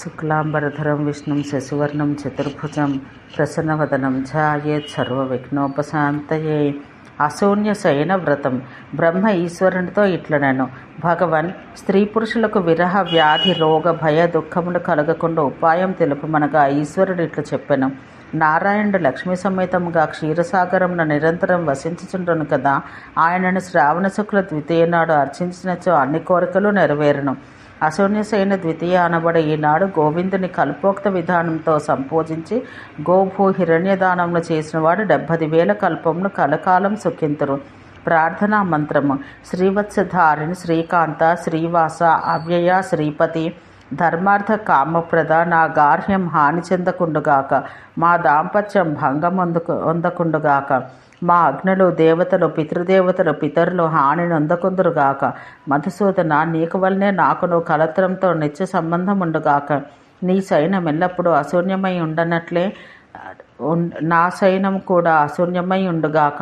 శుక్లాంబరధరం విష్ణుం శశివర్ణం చతుర్భుజం ప్రసన్నవదనం ఛాయేత్ సర్వవిఘ్నోపశాంతయే అశూన్య శయన వ్రతం బ్రహ్మ ఈశ్వరునితో ఇట్లనను. భగవన్ స్త్రీ పురుషులకు విరహ వ్యాధి రోగ భయ దుఃఖములు కలగకుండా ఉపాయం తెలుపమనగా ఈశ్వరుడు ఇట్లు చెప్పాను. నారాయణుడు లక్ష్మీ సమేతంగా క్షీరసాగరమున నిరంతరం వసించుచుండను కదా ఆయనను శ్రావణ శుక్ల ద్వితీయ నాడు అర్చించినచో అన్ని కోరికలు నెరవేరును. అశూన్యసేన ద్వితీయ అనబడే ఈనాడు గోవిందుని కల్పోక్త విధానంతో సంపూజించి గోభూ హిరణ్యదానములు చేసినవాడు డెబ్బది వేల కల్పమును కలకాలం సుఖింతురు. ప్రార్థనా మంత్రము. శ్రీవత్సధారిణి శ్రీకాంత శ్రీవాస అవ్యయ శ్రీపతి ధర్మార్థ కామప్రద నా గార్హ్యం హాని చెందకుండుగాక మా దాంపత్యం భంగం అందుకు పొందకుండుగాక మా అగ్నులు దేవతలు పితృదేవతలు పితరులు హాని నొందకుందురుగాక. మధుసూదన నీకు వల్లనే నాకును కలత్రంతో నిత్య సంబంధం ఉండుగాక నీ సైన్యం ఎల్లప్పుడూ అశూన్యమై ఉండనట్లే నా సైన్యం కూడా అశూన్యమై ఉండుగాక.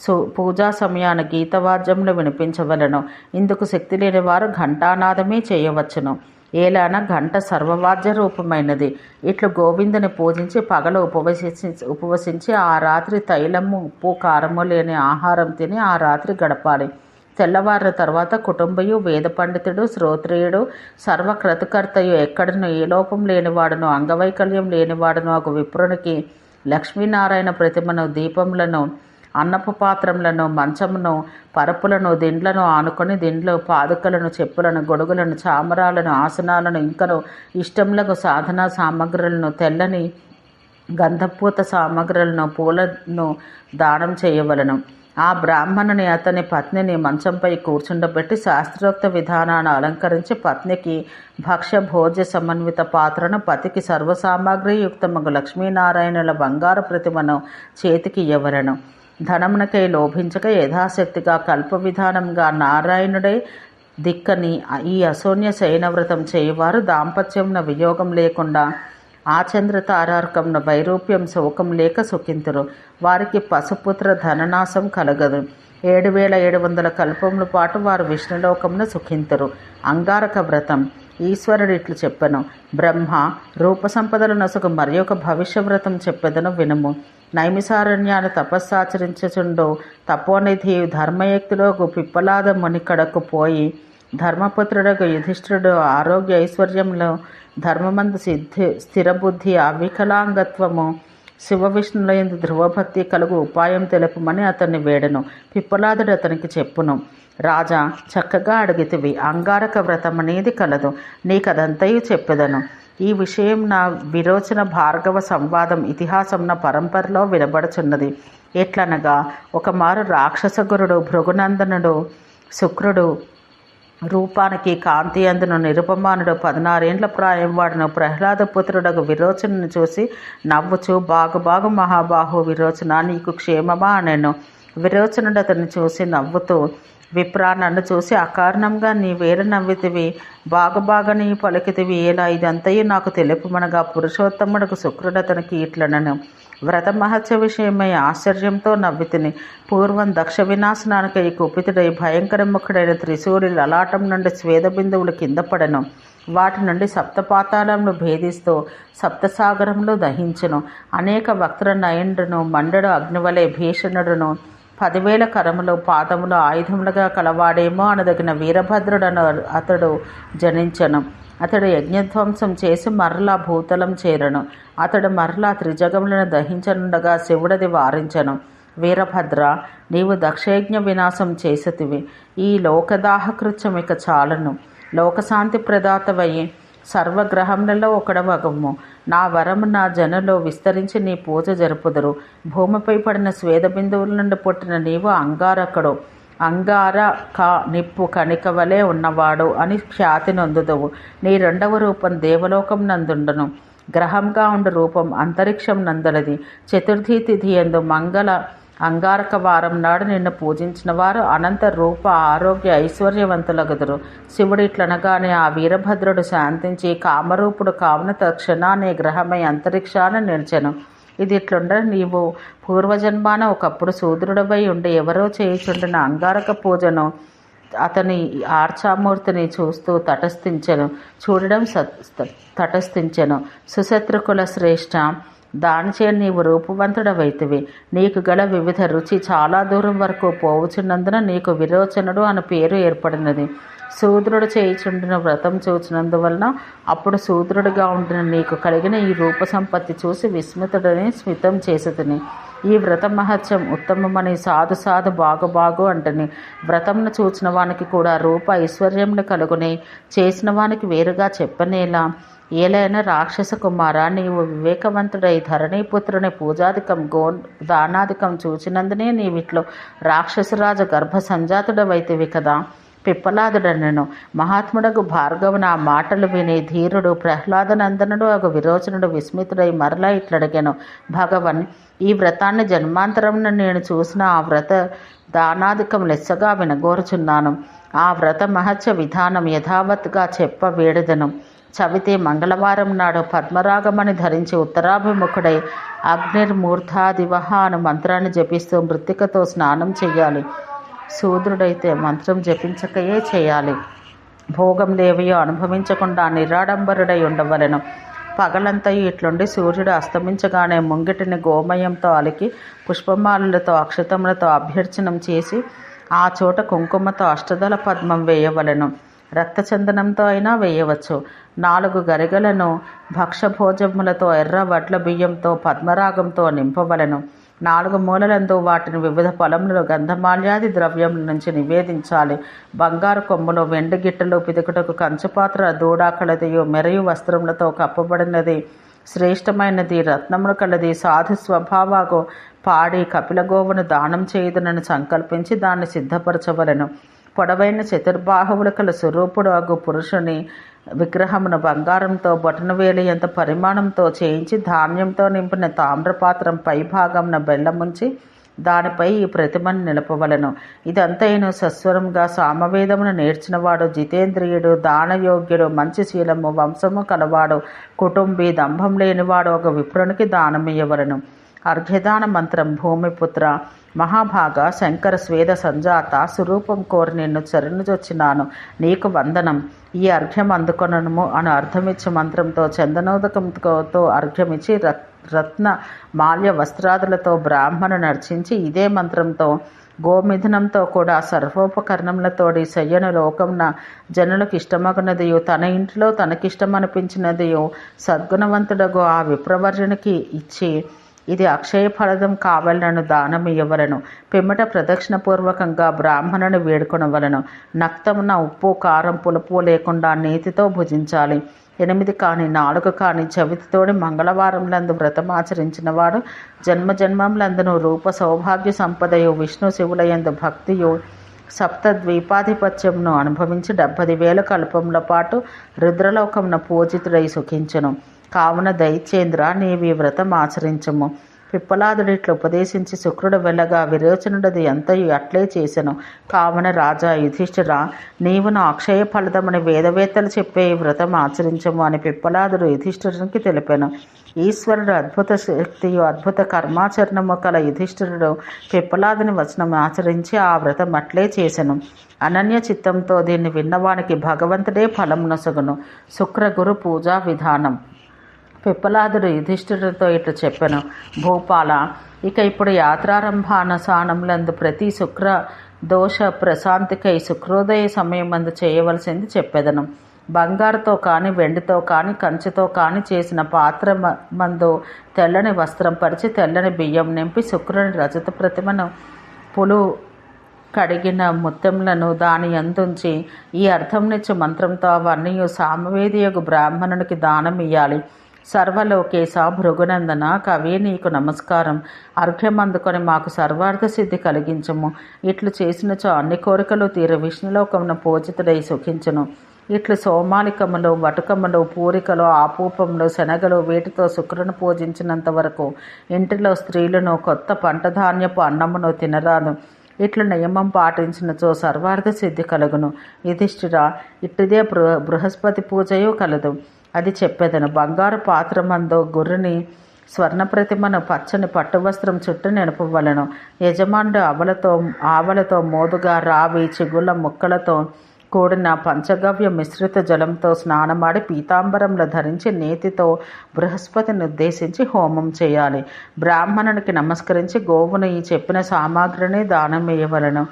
సు పూజా సమయాన గీతవాద్యములు వినిపించవలను. ఇందుకు శక్తి లేని వారు ఘంటానాదమే చేయవచ్చును. ఏలాన గంట సర్వవాద్య రూపమైనది. ఇట్లు గోవిందుని పూజించి పగలు ఉపవసించి ఉపవసించి ఆ రాత్రి తైలము ఉప్పు కారము లేని ఆహారం తిని ఆ రాత్రి గడపాలి. తెల్లవారిన తర్వాత కుటుంబయు వేద పండితుడు శ్రోత్రియుడు సర్వక్రతుకర్తయు ఎక్కడను ఏ లోపం లేనివాడును అంగవైకల్యం లేనివాడును ఒక విప్రునికి లక్ష్మీనారాయణ ప్రతిమను దీపములను అన్నపు పాత్రములను మంచమును పరపులను దిండ్లను ఆనుకొని దిండ్లు పాదుకలను చెప్పులను గొడుగులను చామరాలను ఆసనాలను ఇంకను ఇష్టములకు సాధనా సామగ్రులను తెల్లని గంధపూత సామగ్రులను పూలను దానం చేయవలను. ఆ బ్రాహ్మణుని అతని పత్నిని మంచంపై కూర్చుండబెట్టి శాస్త్రోక్త విధానాన్ని అలంకరించి పత్నికి భక్ష్య భోజ్య సమన్విత పాత్రను పతికి సర్వసామాగ్రియుక్తమగు లక్ష్మీనారాయణుల బంగారు ప్రతిమను చేతికి ఇవ్వలను ధనమునకై లోభించక యథాశక్తిగా కల్ప విధానంగా నారాయణుడై దిక్కని ఈ అశూన్య శయనవ్రతం చేయవారు. దాంపత్యమున వియోగం లేకుండా ఆచంద్ర తారార్కమున వైరూప్యం శోకం లేక సుఖింతురు. వారికి పశుపుత్ర ధననాశం కలగదు. ఏడు వేల ఏడు వందల కల్పముల పాటు వారు విష్ణులోకమున సుఖింతురు. అంగారక వ్రతం. ఈశ్వరుడు ఇట్లు చెప్పెను. బ్రహ్మ రూప సంపదల నొసగు మరి ఒక భవిష్య వ్రతం చెప్పెదను వినుము. నైమిసారణ్యాన్ని తపస్సాచరించుచుండు తపోనిధి ధర్మయక్తిలోకు పిప్పలాద మునికడకు పోయి ధర్మపుత్రుడకు యుధిష్ఠుడు ఆరోగ్య ఐశ్వర్యంలో ధర్మమందు సిద్ధి స్థిరబుద్ధి అవికలాంగత్వము శివ విష్ణులయందు ధ్రువభక్తి కలుగు ఉపాయం తెలుపమని అతన్ని వేడను. పిప్పలాదుడు అతనికి చెప్పును. రాజా చక్కగా అడిగితివి. అంగారక వ్రతం అనేది కలదు. నీకదంతయు చెప్పెదను. ఈ విషయం నా విరోచన భార్గవ సంవాదం ఇతిహాసంన పరంపరలో వినబడుచున్నది. ఎట్లనగా ఒకమారు రాక్షసగురుడు భృగునందనుడు శుక్రుడు రూపానికి కాంతి అందును నిరుపమానుడు పదినారేండ్ల ప్రాయం వాడును. ప్రహ్లాద పుత్రుడకు విరోచనను చూసి నవ్వుచు బాగు బాగు మహాబాహు విరోచన నీకు క్షేమమా అనెను. విరోచనుడు అతను చూసి నవ్వుతూ విప్రా నన్ను చూసి అకారణంగా నీ వేర నవ్వితివి బాగబాగా నీ పలికితివి. ఇలా ఇదంతయు నాకు తెలుపుమనగా పురుషోత్తముడికి శుక్రుడు అతనికి ఇట్లనను వ్రత మహత్య విషయమై ఆశ్చర్యంతో నవ్వితిని. పూర్వం దక్ష వినాశనానికై కుపితుడై భయంకరముఖుడైన త్రిశూరి లలాటం నుండి స్వేద బిందువులు కింద పడను. వాటి నుండి సప్తపాతాళంను భేదిస్తూ సప్తసాగరంలో దహించును. అనేక వక్ర నయండును మండడు అగ్నివలే భీషణుడును. పదివేల కరములు పాదములు ఆయుధములుగా కలవాడేమో అనదగిన వీరభద్రుడను అతడు జనించను. అతడు యజ్ఞధ్వంసం చేసి మరలా భూతలం చేరను. అతడు మరలా త్రిజగములను దహించనుండగా శివుడది వారించను. వీరభద్ర నీవు దక్షయజ్ఞ వినాశం చేసతివి. ఈ లోకదాహకృత్యం ఇక చాలను. లోకశాంతి ప్రదాతవయ్యి సర్వగ్రహములలో ఒకడవగము నా వరము నా జనలో విస్తరించి నీ పూజ జరుపుదురు. భూమిపై పడిన స్వేద బిందువుల నుండి పుట్టిన నీవు అంగారకుడు. అంగార క నిప్పు కణిక వలె ఉన్నవాడు అని ఖ్యాతి నొందుదువు. నీ రెండవ రూపం దేవలోకం నందుండును. గ్రహంగా ఉండు రూపం అంతరిక్షం నందలది చతుర్థి తిథి ఎందు మంగళ అంగారక వారం నాడు నిన్ను పూజించిన వారు అనంత రూప ఆరోగ్య ఐశ్వర్యవంతులగుదురు. శివుడు ఇట్లనగానే ఆ వీరభద్రుడు శాంతించి కామరూపుడు కావున తక్షణాన్ని గ్రహమై అంతరిక్షాన నిలిచెను. ఇది ఇట్లుండ నీవు పూర్వజన్మాన ఒకప్పుడు శూద్రుడవై ఉండి ఎవరో చేయుచుండిన అంగారక పూజను అతని ఆర్చామూర్తిని చూస్తూ తటస్థించెను. చూడడం సత్ తటస్థించెను. సుశత్రుకుల శ్రేష్ఠ దానిచే నీవు రూపవంతుడవైతివి. నీకు గల వివిధ రుచి చాలా దూరం వరకు పోవుచున్నందున నీకు విరోచనుడు అని పేరు ఏర్పడినది. శూద్రుడు చేయుచుండిన వ్రతం చూచినందువలన అప్పుడు శూద్రుడిగా ఉండిన నీకు కలిగిన ఈ రూప సంపత్తి చూసి విస్మితుడని స్మితం చేసేదని ఈ వ్రత మహత్యం ఉత్తమమని సాధు సాధు బాగు బాగు అంటని. వ్రతంను చూచిన వానికి కూడా రూప ఐశ్వర్యంను కలుగుని చేసిన వానికి వేరుగా చెప్పనేలా. ఏలైనా రాక్షస కుమార నీవు వివేకవంతుడై ధరణీపుత్రుని పూజాధికం గో దానాధికం చూచినందునే నీవిట్లో రాక్షసరాజు గర్భ సంజాతుడవైతివి కదా. పిప్పలాదుడనను. మహాత్ముడకు భార్గవున ఆ మాటలు విని ధీరుడు ప్రహ్లాదనందనుడు ఒక విరోచనుడు విస్మితుడై మరలా ఇట్లడిగాను. భగవన్ ఈ వ్రతాన్ని జన్మాంతరంను నేను చూసిన ఆ వ్రత దానాధికం లెస్సగా వినగోరుచున్నాను. ఆ వ్రత మహత్య విధానం యథావత్గా చెప్ప వేడుదను చవితే మంగళవారం నాడు పద్మరాగమని ధరించి ఉత్తరాభిముఖుడై అగ్నిర్మూర్ధాదివహ అను మంత్రాన్ని జపిస్తూ మృతికతో స్నానం చేయాలి శూద్రుడైతే మంత్రం జపించకయే చేయాలి. భోగం లేవయో అనుభవించకుండా నిరాడంబరుడై ఉండవలెను. పగలంతా ఇట్లుండి సూర్యుడు అస్తమించగానే ముంగిటిని గోమయంతో అలికి పుష్పమాలలతో అక్షతములతో అభ్యర్చనం చేసి ఆ చోట కుంకుమతో అష్టదల పద్మం వేయవలెను. రక్తచందనంతో అయినా వేయవచ్చు. నాలుగు గరిగలను భక్షభోజములతో ఎర్ర వడ్ల బియ్యంతో పద్మరాగంతో నింపవలెను. నాలుగు మూలలందు వాటిని వివిధ పొలములు గంధమాల్యాది ద్రవ్యముల నుంచి నివేదించాలి. బంగారు కొమ్ములు వెండి గిట్టలు పిదుకుటకు కంచుపాత్ర దూడాకలదియు మెరయు వస్త్రములతో కప్పబడినది. శ్రేష్టమైనది రత్నములు కలది. సాధు స్వభావకు పాడి కపిలగోవును దానం చేయదనని సంకల్పించి దాన్ని సిద్ధపరచవలను. పొడవైన చతుర్బాహువులు కల స్వరూపుడు అగు పురుషుని విగ్రహమును బంగారంతో బొటనవేలి ఎంత పరిమాణంతో చేయించి ధాన్యంతో నింపిన తామ్రపాత్రం పై భాగంన బెల్లముంచి దానిపై ఈ ప్రతిమను నిలపవలను. ఇదంతైను సస్వరంగా సామవేదమును నేర్చినవాడు జితేంద్రియుడు దానయోగ్యుడు మంచి శీలము వంశము కలవాడు కుటుంబీ దంభం లేనివాడు ఒక విప్రునికి దానమియ్యవలను. అర్ఘ్యదాన మంత్రం భూమిపుత్ర మహాభాగ శంకర స్వేద సంజాత స్వరూపం కోరి నిన్ను చరణుజొచ్చినాను నీకు వందనం. ఈ అర్ఘ్యం అందుకొనము అని అర్థమిచ్చే మంత్రంతో చందనోదకంతో అర్ఘ్యమిచ్చి రత్ రత్న మాల్య వస్త్రాదులతో బ్రాహ్మణు నర్చించి ఇదే మంత్రంతో గోమిథునంతో కూడా సర్వోపకరణములతోడి శయ్యను లోకంన జనులకు ఇష్టమగునదియు తన ఇంట్లో తనకిష్టమనిపించినదియు సద్గుణవంతుడగు ఆ విప్రవర్యునికి ఇచ్చి ఇది అక్షయ ఫలదం దానం ఇవ్వవలను పిమ్మట ప్రదక్షిణపూర్వకంగా బ్రాహ్మణుని వేడుకొనవలను. నక్తమున ఉప్పు కారం పులుపు లేకుండా నీతితో భుజించాలి. ఎనిమిది కానీ నాలుగు కానీ చవితితోడి మంగళవారంలందు వ్రతమాచరించిన వాడు జన్మజన్మములందును రూప సౌభాగ్య సంపదయు విష్ణు శివులయందు భక్తియు సప్త ద్వీపాధిపత్యమును అనుభవించి డెబ్బది వేల కల్పముల పాటు రుద్రలోకమున పూజితుడై సుఖించను. కావున దయచేంద్ర నీవి వ్రతం ఆచరించము. పిప్పలాదుడిట్లు ఉపదేశించి శుక్రుడు వెళ్ళగా విరోచనుడది ఎంతయు అట్లే చేసెను. కావున రాజా యుధిష్ఠిర నీవు నా అక్షయ ఫలితమని వేదవేత్తలు చెప్పే ఈ వ్రతం ఆచరించము అని పిప్పలాదుడు యుధిష్ఠిరునికి తెలిపాను. ఈశ్వరుడు అద్భుత శక్తియు అద్భుత కర్మాచరణము కల యుధిష్ఠిరుడు పిప్పలాదుని వచనం ఆచరించి ఆ వ్రతం అట్లే చేసెను. అనన్య చిత్తంతో దీన్ని విన్నవానికి భగవంతుడే ఫలం నొసగును శుక్రగురు పూజా విధానం. పిప్పలాదుడు యుధిష్ఠుడితో ఇట్లు చెప్పాను భూపాల ఇక ఇప్పుడు యాత్రారంభానసానములందు ప్రతి శుక్ర దోష ప్రశాంతికై శుక్రోదయ సమయమందు చేయవలసింది చెప్పెదను. బంగారుతో కానీ వెండితో కానీ కంచుతో కానీ చేసిన పాత్ర మందు తెల్లని వస్త్రం పరిచి తెల్లని బియ్యం నింపి శుక్రుని రజత ప్రతిమను పులు కడిగిన ముత్యములను దాని అందుంచి ఈ అర్థంనిచ్చు మంత్రంతో అవన్నీ సామవేదియకు బ్రాహ్మణునికి దానం ఇయ్యాలి సర్వలోకేశ భృగునందన కవి నీకు నమస్కారం. అర్ఘ్యమందుకొని మాకు సర్వార్థ సిద్ధి కలిగించము. ఇట్లు చేసినచో అన్ని కోరికలు తీర. విష్ణులోకమును పూజితుడై సుఖించును. ఇట్లు సోమాలికములు వటుకములు పూరికలు ఆపూపములు శనగలు వీటితో శుక్రుని పూజించినంత వరకు ఇంటిలో స్త్రీలను కొత్త పంట ధాన్యపు అన్నమును తినరాదు. ఇట్లు నియమం పాటించినచో సర్వార్థ సిద్ధి కలుగును. యుధిష్ఠిర ఇట్టిదే బృహ బృహస్పతి పూజయు కలదు. అది చెప్పేదను. బంగారు పాత్రమందు గుర్రుని స్వర్ణ ప్రతిమను పచ్చని పట్టు వస్త్రం చుట్టూ నిలుపవలను. యజమానుడు అవలతో ఆవలతో మోదుగా రావి చిగుళ్ళ ముక్కలతో కూడిన పంచగవ్య మిశ్రిత జలంతో స్నానమాడి పీతాంబరంలో ధరించి నేతితో బృహస్పతిని ఉద్దేశించి హోమం చేయాలి. బ్రాహ్మణునికి నమస్కరించి గోవును ఈ చెప్పిన సామాగ్రిని దానం వేయవలను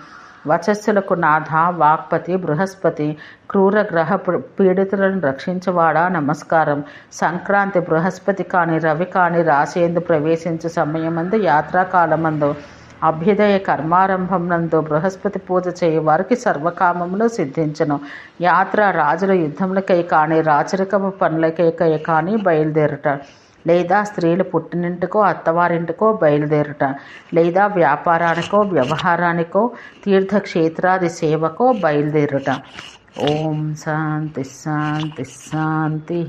వచస్సులకు నాథ వాక్పతి బృహస్పతి క్రూర గ్రహ పీడితులను రక్షించవాడా? నమస్కారం. సంక్రాంతి బృహస్పతి కాని రవి కాని రాసేందు ప్రవేశించు సమయమందు యాత్రాకాలమందు అభ్యుదయ కర్మారంభం నందు బృహస్పతి పూజ చేయవారికి సర్వకామములు సిద్ధించను. యాత్ర రాజుల యుద్ధములకై కానీ రాచరికము పనులకై కానీ బయలుదేరుట. లేదా స్త్రీలు పుట్టినింటికో అత్తవారింటికో బయలుదేరుట లేదా వ్యాపారానికో వ్యవహారానికో తీర్థక్షేత్రాది సేవకో బయలుదేరుట. ఓం శాంతి శాంతి శాంతి.